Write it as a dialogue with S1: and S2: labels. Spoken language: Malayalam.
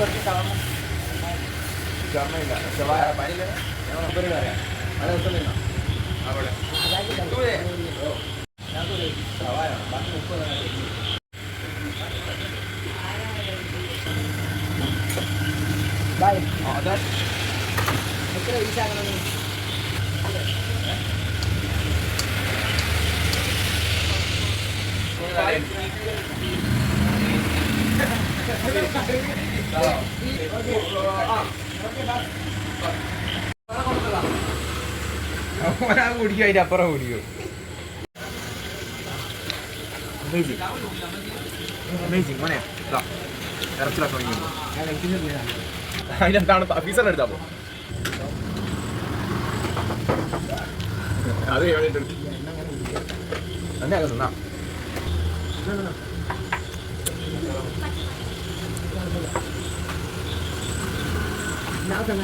S1: എനിക്ക് ഓർമ്മയില്ല പക്ഷെ ഞാൻ നമ്പർ പറയാം അത് ദിവസം നിന്നോ അവിടെ കിട്ടൂലേ? സവായ ബാക്കി മുപ്പത്
S2: ബൈ
S1: ആ, അതാ
S2: എത്ര വീസാകണം
S1: ഒരാ കുടിക്കും അതിന്റെ അപ്പുറം കുടിക്കും അമേസിങ് മോനെ ഇറച്ചിലൊക്കെ വാങ്ങിക്കുന്നു അതിനെന്താണ് പീസർ പോ അത് എവിടെ അകത്ത് നിന്നാ.
S2: なるほど。